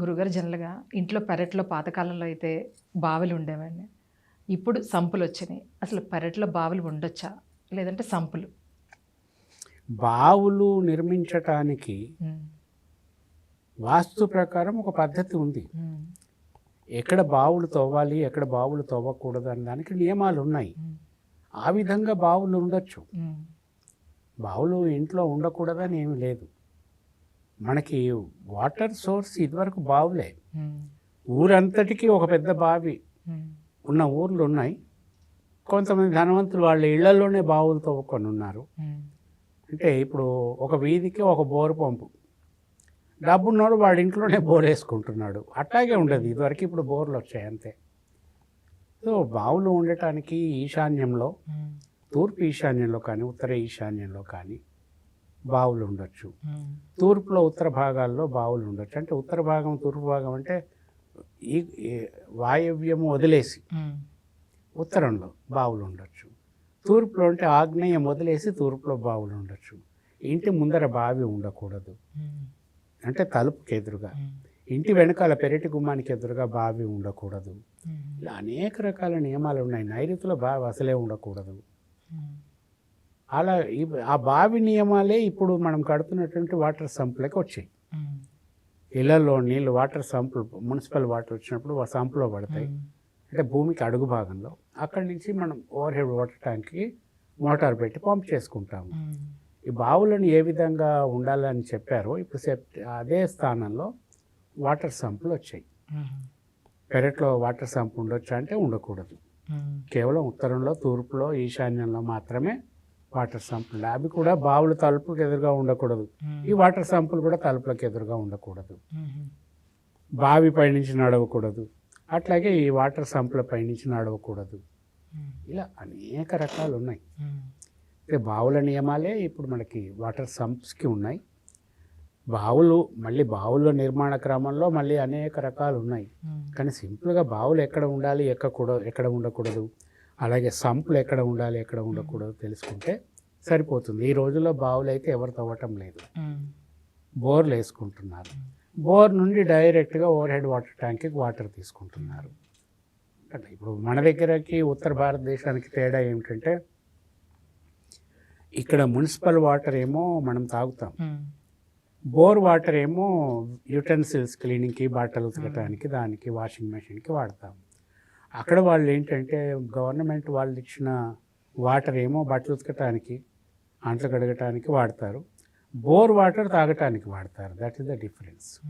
గురుగారు జనరల్గా ఇంట్లో పెరట్లో పాతకాలంలో అయితే బావులు ఉండేవండి. ఇప్పుడు సంపులు వచ్చినాయి. అసలు పెరట్లో బావులు ఉండొచ్చా? లేదంటే సంపులు? బావులు నిర్మించటానికి వాస్తు ప్రకారం ఒక పద్ధతి ఉంది. ఎక్కడ బావులు తవ్వాలి ఎక్కడ బావులు తవ్వకూడదు అనే దానికి నియమాలు ఉన్నాయి. ఆ విధంగా బావులు ఉండొచ్చు. బావులు ఇంట్లో ఉండకూడదని ఏమీ లేదు. మనకి వాటర్ సోర్స్ ఇదివరకు బావులే. ఊరంతటికి ఒక పెద్ద బావి. ఉన్న ఊర్లు ఉన్నాయి. కొంతమంది ధనవంతులు వాళ్ళ ఇళ్ళలోనే బావులు తవ్వుకొని ఉన్నారు. అంటే ఇప్పుడు ఒక వీధికి ఒక బోరు పంపు. డబ్బున్నోడు వాడి ఇంట్లోనే బోర్ వేసుకుంటున్నాడు అట్లాగే ఉండదు. ఇదివరకు ఇప్పుడు బోర్లు వచ్చాయి అంతే. సో బావులు ఉండటానికి ఈశాన్యంలో తూర్పు ఈశాన్యంలో కానీ ఉత్తర ఈశాన్యంలో కానీ బావులు ఉండొచ్చు తూర్పులో ఉత్తర భాగాల్లో బావులు ఉండొచ్చు అంటే ఉత్తర భాగం తూర్పు భాగం అంటే ఈ వాయవ్యము వదిలేసి ఉత్తరంలో బావులు ఉండొచ్చు తూర్పులో అంటే ఆగ్నేయం వదిలేసి తూర్పులో బావులు ఉండొచ్చు ఇంటి ముందర బావి ఉండకూడదు. అంటే తలుపుకి ఎదురుగా. ఇంటి వెనకాల పెరటి గుమ్మానికి ఎదురుగా బావి ఉండకూడదు. ఇలా అనేక రకాల నియమాలు ఉన్నాయి నైరుతిలో బావి అసలే ఉండకూడదు. అలా ఈ ఆ బావి నియమాలే ఇప్పుడు మనం కడుతున్నటువంటి వాటర్ సంపులకి వచ్చాయి. ఇళ్ళలో నీళ్ళు వాటర్ సంపులు మున్సిపల్ వాటర్ వచ్చినప్పుడు ఆ సంపులో పడతాయి. అంటే భూమికి అడుగు భాగంలో. అక్కడి నుంచి మనం ఓవర్ హెడ్ వాటర్ ట్యాంక్కి మోటార్ పెట్టి పంప్ చేసుకుంటాము. ఈ బావులను ఏ విధంగా ఉండాలని చెప్పారో ఇప్పుడు సెప్ అదే స్థానంలో వాటర్ సంపులు వచ్చాయి. పెరట్లో వాటర్ సంప్ ఉండొచ్చు అంటే ఉండకూడదు. కేవలం ఉత్తరంలో తూర్పులో ఈశాన్యంలో మాత్రమే వాటర్ సంపులు అవి కూడా బావుల తలుపులకు ఎదురుగా ఉండకూడదు. ఈ వాటర్ సంపులు కూడా తలుపులకు ఎదురుగా ఉండకూడదు. బావి పైనుంచి నడవకూడదు. అట్లాగే ఈ వాటర్ సంపుల పైనుంచి నడవకూడదు. ఇలా అనేక రకాలు ఉన్నాయి అంటే బావుల నియమాలే ఇప్పుడు మనకి వాటర్ సంప్స్కి ఉన్నాయి. బావులు మళ్ళీ బావుల నిర్మాణ క్రమంలో మళ్ళీ అనేక రకాలు ఉన్నాయి కానీ సింపుల్గా బావులు ఎక్కడ ఉండాలి ఎక్కకూడదు ఎక్కడ ఉండకూడదు? అలాగే సంపులు ఎక్కడ ఉండాలి ఎక్కడ ఉండకూడదు తెలుసుకుంటే సరిపోతుంది. ఈ రోజుల్లో బావులు అయితే ఎవరు తవ్వటం లేదు. బోర్లు వేసుకుంటున్నారు. బోర్ నుండి డైరెక్ట్గా ఓవర్ హెడ్ వాటర్ ట్యాంక్కి వాటర్ తీసుకుంటున్నారు. అంటే ఇప్పుడు మన దగ్గరకి ఉత్తర భారతదేశానికి తేడా ఏమిటంటే ఇక్కడ మున్సిపల్ వాటర్ ఏమో మనం తాగుతాం. బోర్ వాటర్ ఏమో యూటెన్సిల్స్ క్లీనింగ్కి బట్టలు ఉతకటానికి దానికి వాషింగ్ మెషిన్కి వాడతాం. అక్కడ వాళ్ళు ఏంటంటే గవర్నమెంట్ వాళ్ళు ఇచ్చిన వాటర్ ఏమో బట్టలు ఉతకటానికి అంట్లు కడగటానికి వాడతారు. బోర్ వాటర్ తాగటానికి వాడతారు. That is the difference